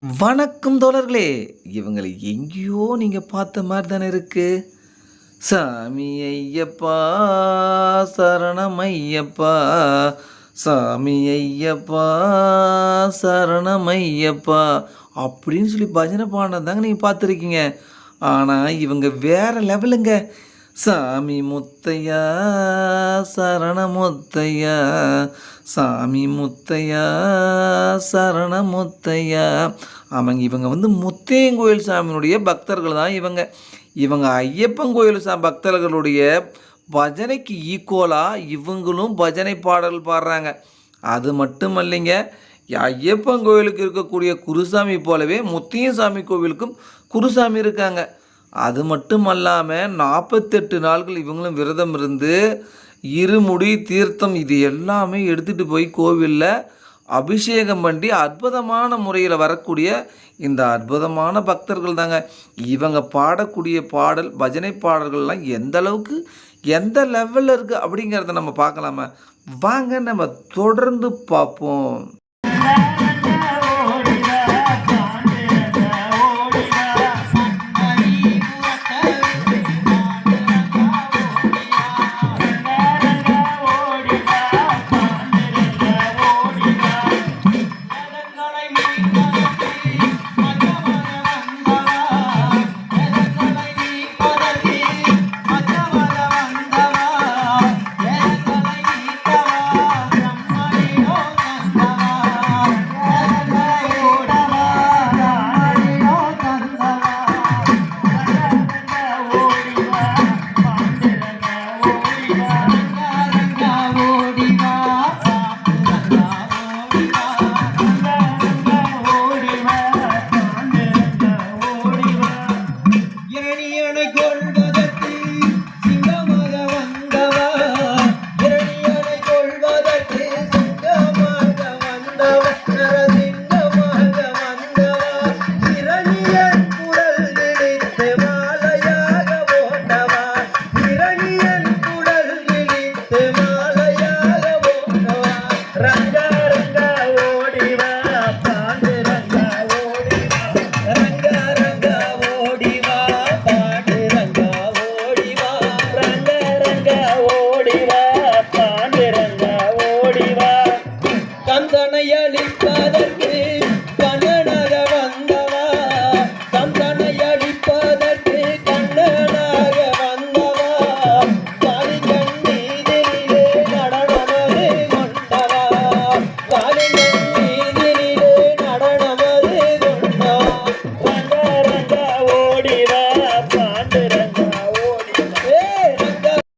வணக்கம் தோழர்களே. இவங்களை எங்கேயோ நீங்க பார்த்த மாதிரி தானே இருக்கு. சாமி ஐயப்பா சரணம் ஐயப்பா. சாமி ஐயப்பா சரணம் ஐயப்பா. அப்படின்னு சொல்லி பஜனை பாடினதாங்க நீங்கள் பார்த்துருக்கீங்க. ஆனால் இவங்க வேற லெவலுங்க சாமி முத்தையா சரண முத்தையா சாமி முத்தையா சரண முத்தையா ஆமாங்க இவங்க வந்து முத்தையங்கோயில் சாமியினுடைய பக்தர்கள் தான் இவங்க. இவங்க ஐயப்பன் கோயில் சா பக்தர்களுடைய பஜனைக்கு ஈக்குவலாக இவங்களும் பஜனை பாடல் பாடுறாங்க. அது மட்டும் இல்லைங்க ஐயப்பன் கோயிலுக்கு இருக்கக்கூடிய குருசாமி போலவே முத்தியசாமி கோவிலுக்கும் குருசாமி இருக்காங்க. அது மட்டும் அல்லாமல் நாற்பத்தெட்டு நாட்கள் இவங்களும் விரதம் இருந்து இருமுடி தீர்த்தம் இது எல்லாமே எடுத்துகிட்டு போய் கோவிலில் அபிஷேகம் பண்ணி அற்புதமான முறையில் வரக்கூடிய இந்த அற்புதமான பக்தர்கள் தாங்க. இவங்க பாடக்கூடிய பாடல் பஜனை பாடல்கள்லாம் எந்த அளவுக்கு எந்த லெவலில் இருக்குது அப்படிங்கிறத நம்ம பார்க்கலாமா. வாங்க நம்ம தொடர்ந்து பார்ப்போம். எனக்கு